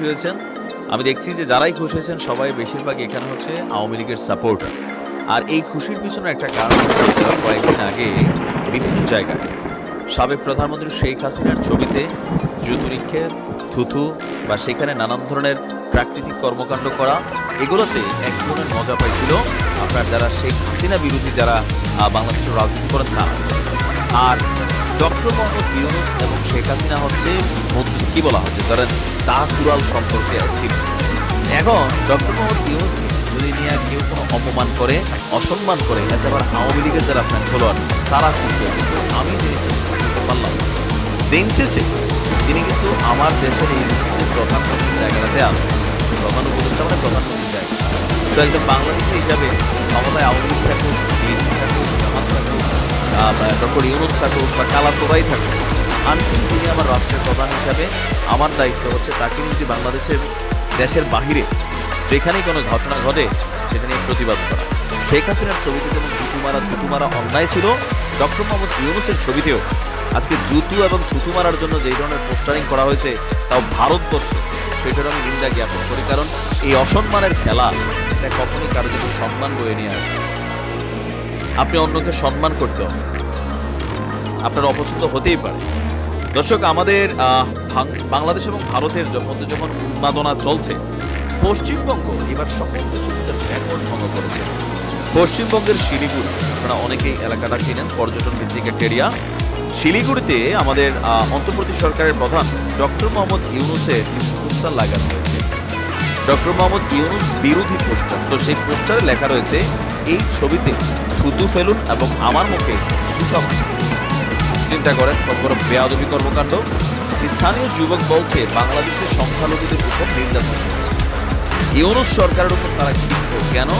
খুশি হয়েছেন। আমি দেখছি যে যারাই খুশি হয়েছেন, সবাই বেশিরভাগ এখানে হচ্ছে আওয়ামী লীগের সাপোর্টার আর এই খুশির পিছনে একটা কারণ হচ্ছে কয়েকদিন আগে বিভিন্ন জায়গায় সাবেক প্রধানমন্ত্রী শেখ হাসিনার ছবিতে জুতু নিক্ষেপ, থুথু বা সেখানে নানান ধরনের প্রাকৃতিক কর্মকাণ্ড করা, এগুলোতে এক ধরনের মজা পাইছিল। আপনার যারা শেখ হাসিনা বিরোধী যারা বাংলাদেশের রাজনীতি করেন তারা। আর ডক্টর মোহাম্মদ ইউনুস এবং শেখ হাসিনা হচ্ছে কি বলা হচ্ছে? ধরেন তাকুরাল সম্পর্কে ছিল এখন ডক্টর মোহাম্মদ ইউনুস যদি নিয়ে কেউ কোনো অপমান করে, অসম্মান করে, এতে আবার আওয়ামী লীগের যারা ফ্যান ফলোয়ার তারা কিন্তু আমি জিনিসটা বুঝতে পারলাম, দিন শেষে তিনি কিন্তু আমার দেশের এই প্রধানমন্ত্রীর জায়গাটাতে আছেন। প্রধান উপদেষ্টা মানে প্রধানমন্ত্রীর জায়গা। তো একজন বাংলাদেশি হিসাবে ক্ষমতায় আওয়ামী লীগ থাকুক ডক্টর ইউনুস থাকুক, বা কালাতোরাই থাকুক আনফিল তিনি আমার রাষ্ট্রের প্রধান হিসাবে। আমার দায়িত্ব হচ্ছে তাকে যদি বাংলাদেশের, দেশের বাহিরে যেখানেই কোনো ঘটনা ঘটে, সেটা নিয়ে প্রতিবাদ করা। শেখ হাসিনার ছবিতে যেমন জুতু মারা থুতু মারা অন্যায় ছিল, ডক্টর মোহাম্মদ ইউনুসের ছবিতেও আজকে জুতু এবং থুতু মারার জন্য যেই ধরনের পোস্টারিং করা হয়েছে, তাও ভারতবর্ষ, সেটার আমি নিন্দা জ্ঞাপন করি, কারণ এই অসম্মানের খেলা এটা কখনই কারও জন্য সম্মান বয়ে নিয়ে আসে। আপনি অন্যকে সম্মান করতে হবে। আপনার অপছন্দ হতেই পারে। দর্শক, আমাদের বাংলাদেশ এবং ভারতের মধ্যে যখন উন্মাদনা চলছে, পশ্চিমবঙ্গ এবার সকল দেশের রেকর্ড ভঙ্গ করেছে। পশ্চিমবঙ্গের শিলিগুড়ি, আপনারা অনেকেই এলাকাটা চিনেন পর্যটন ভিত্তিক একটা এরিয়া শিলিগুড়িতে আমাদের অন্তর্বর্তী সরকারের প্রধান ডক্টর মোহাম্মদ ইউনুসের পোস্টার লাগানো হয়েছে। ডক্টর মোহাম্মদ ইউনুস বিরোধী পোস্টার। তো সেই পোস্টারে লেখা রয়েছে, এই ছবিতে থুতু ফেলুন এবং আমার মুখে জুতা। চিন্তা করেন বড় বেয়াদবি কর্মকাণ্ড। স্থানীয় যুবক বলছে, বাংলাদেশের সংখ্যালঘুদের উপর নির্যাতন ইউনুস সরকারের উপর তারা ক্ষিপ্ত। কেন?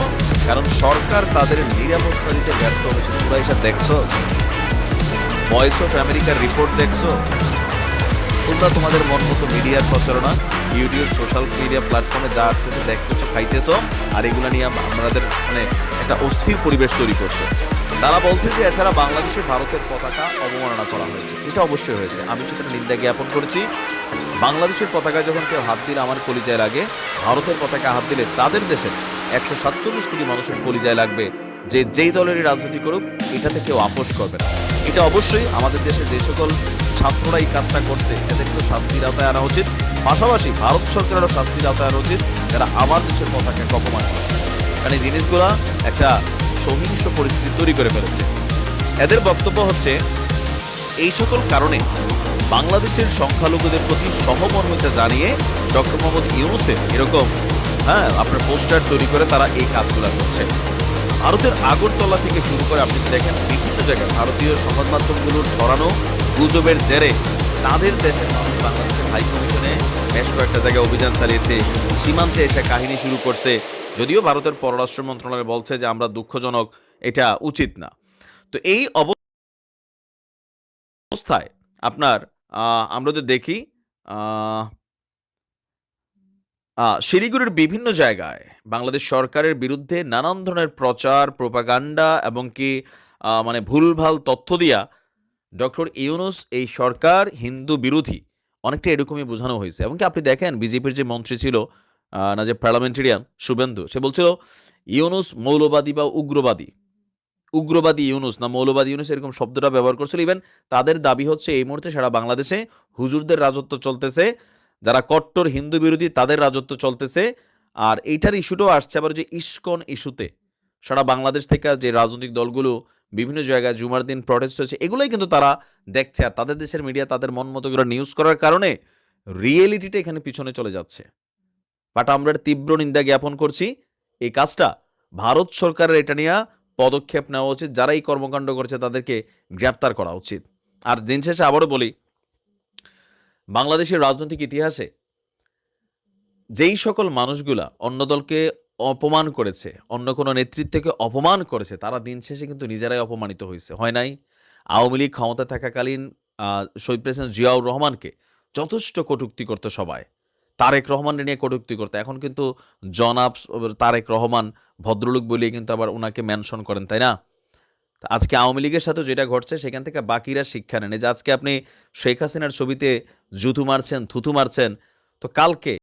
কারণ সরকার তাদের নিরাপত্তা দিতে ব্যর্থ হয়েছে। তোমরা এসব দেখছ? ভয়েস অফ আমেরিকার রিপোর্ট দেখছ? তোমরা তোমাদের মন মতো মিডিয়ার প্রচারণা ইউটিউব সোশ্যাল মিডিয়া প্ল্যাটফর্মে যা আসতেছে, দেখতেছো, খাইতেছো, আর এগুলো নিয়ে আমাদের মানে একটা অস্থির পরিবেশ তৈরি করছ। তারা বলছে যে এছাড়া বাংলাদেশে ভারতের পতাকা অবমাননা করা হয়েছে। এটা অবশ্যই হয়েছে। আমি সেটা নিন্দা জ্ঞাপন করেছি। বাংলাদেশের পতাকা যখন কেউ হাত দিলে আমার কলিজায় লাগে, ভারতের পতাকা হাত দিলে তাদের দেশের একশো সাতচল্লিশ কোটি মানুষের কলিজায় লাগবে যে যেই দলেরই রাজনীতি করুক, এটাতে কেউ আপোষ করবে না। এটা অবশ্যই আমাদের দেশে যে সকল ছাত্ররা এই কাজটা করছে এদেরকে শাস্তির আওতায় আনা উচিত। পাশাপাশি ভারত সরকারেরও শাস্তির আওতায় আনা উচিত। যারা আমার দেশের পতাকাকে অপমান করছে। কারণ এই জিনিসগুলা একটা সহিংস পরিস্থিতি তৈরি করে ফেলেছে। এদের বক্তব্য হচ্ছে, এই সকল কারণে বাংলাদেশের সংখ্যালঘুদের প্রতি সহমর্মিতা জানিয়ে ডক্টর মোহাম্মদ ইউনুসের এরকম হ্যাঁ আপনার পোস্টার তৈরি করে তারা এই কাজগুলো করছে। ভারতের আগরতলা থেকে শুরু করে আপনি দেখেন বিভিন্ন জায়গায় ভারতীয় সংবাদ মাধ্যমগুলোর ছড়ানো গুজবের জেরে তাদের দেশের মানুষ বাংলাদেশের হাই কমিশনে বেশ কয়েকটা জায়গায় অভিযান চালিয়েছে। সীমান্তে এসে কাহিনী শুরু করছে। যদিও ভারতের পররাষ্ট্র মন্ত্রণালয় বলছে যে আমরা দুঃখজনক, এটা উচিত না। তো এই অবস্থায় আপনার আমরা যদি দেখি শিলিগুড়ির বিভিন্ন জায়গায় বাংলাদেশ সরকারের বিরুদ্ধে নানান ধরনের প্রচার, প্রোপাগান্ডা এবং কি মানে ভুলভাল তথ্য দিয়া ডক্টর ইউনুস এই সরকার হিন্দু বিরোধী। অনেকটা এরকমই বোঝানো হয়েছে। এবং কি আপনি দেখেন, বিজেপির যে মন্ত্রী ছিল না যে পার্লামেন্টেরিয়ান শুভেন্দু, সে বলছিল, ইউনুস মৌলবাদী বা উগ্রবাদী। উগ্রবাদী ইউনুস না মৌলবাদী ইউনুস এরকম শব্দটা ব্যবহার করছিল। ইভেন তাদের দাবি হচ্ছে, এই মুহূর্তে সারা বাংলাদেশে হুজুরদের রাজত্ব চলতেছে, যারা কট্টর হিন্দু বিরোধী তাদের রাজত্ব চলতেছে। আর এইটার ইস্যুটাও আসছে আবার যে ইস্কন ইস্যুতে সারা বাংলাদেশ থেকে যে রাজনৈতিক দলগুলো বিভিন্ন জায়গায় জুমার দিন প্রটেস্ট হচ্ছে এগুলোই কিন্তু তারা দেখছে আর তাদের দেশের মিডিয়া তাদের মন মতো করে নিউজ করার কারণে রিয়েলিটিটা এখানে পিছনে চলে যাচ্ছে। বাট আমরা তীব্র নিন্দা জ্ঞাপন করছি, এই কাজটা ভারত সরকারের এটা নিয়ে পদক্ষেপ নেওয়া উচিত, যারা এই কর্মকাণ্ড করছে তাদেরকে গ্রেপ্তার করা উচিত। আর দিন শেষে আবারও বলি, বাংলাদেশের রাজনৈতিক ইতিহাসে যেই সকল মানুষগুলা অন্য দলকে অপমান করেছে, অন্য কোনো নেতৃত্বকে অপমান করেছে, তারা দিন শেষে কিন্তু নিজেরাই অপমানিত হয়েছে হয় নাই? আওয়ামী লীগ ক্ষমতা থাকাকালীন শহীদ প্রেসিডেন্ট জিয়াউর রহমানকে যথেষ্ট কটূক্তি করতো সবাই, তারেক রহমানকে নিয়ে কটূক্তি করতো, এখন কিন্তু জনাব তারেক রহমান ভদ্রলোক বলিয়ে কিন্তু আবার ওনাকে মেনশন করেন, তাই না? আজকে আওয়ামী লীগের সাথে যেটা ঘটছে, সেখান থেকে বাকিরা শিক্ষা নেন যে আজকে আপনি শেখ হাসিনার ছবিতে জুতু মারছেন, থুতু মারছেন, তো কালকে